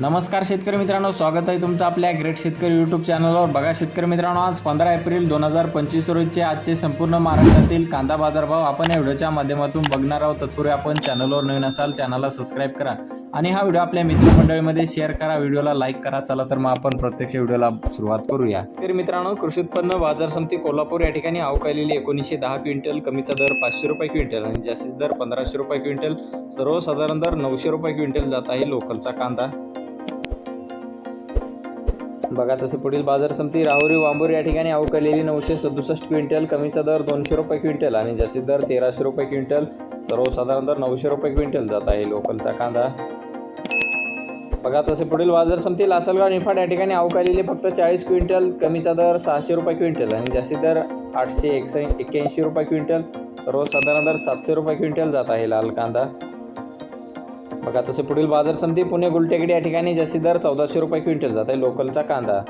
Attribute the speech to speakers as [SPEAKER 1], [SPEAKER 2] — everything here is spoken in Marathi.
[SPEAKER 1] नमस्कार शेतकरी मित्रांनो स्वागत आहे तुमचं आपल्या ग्रेट शेतकरी यूट्यूब चॅनलवर बघा शेतकरी मित्रांनो आज पंधरा एप्रिल दोन हजार पंचवीस रोजचे आजचे संपूर्ण महाराष्ट्रातील कांदा बाजारभाव आपण या व्हिडिओच्या माध्यमातून बघणार आहोत. तत्पूर्वी आपण चॅनलवर नवीन असाल चॅनलला सबस्क्राईब करा. आणि हा व्हिडिओ आपल्या मित्रमंडळीमध्ये शेअर करा व्हिडिओला लाईक करा. चला तर मग आपण प्रत्यक्ष व्हिडिओला सुरुवात करूया. तर मित्रांनो कृषी उत्पन्न बाजार समिती कोल्हापूर या ठिकाणी अवकालेली एकोणीसशे दहा क्विंटल कमीचा दर पाचशे रुपये क्विंटल आणि जास्तीत दर पंधराशे रुपये क्विंटल. सर्वसाधारण दर नऊशे रुपये क्विंटल जात आहे लोकलचा कांदा. बघा तसे पुढील बाजार समिती राहुरी वांबूर या ठिकाणी अवकालेली नऊशे सदुसष्ट क्विंटल कमीचा दर दोनशे रुपये क्विंटल आणि जास्तीत दर तेराशे रुपये क्विंटल. सर्वसाधारण दर नऊशे रुपये क्विंटल जात आहे लोकलचा कांदा. बघा तसे पुढील बाजार समिती लासलगाव निफाड या ठिकाणी अवकालेली फक्त चाळीस क्विंटल कमीचा दर सहाशे रुपये क्विंटल आणि जास्तीत दर आठशे एकशे एक्क्याऐंशी रुपये क्विंटल. सर्वसाधारण दर सातशे रुपये क्विंटल जात आहे लाल कांदा. बघा तसे पुढील बाजार समिती पुणे गुलटेकडी या ठिकाणी जास्ती दर चौदाशे रुपये क्विंटल जात आहे लोकलचा कांदा.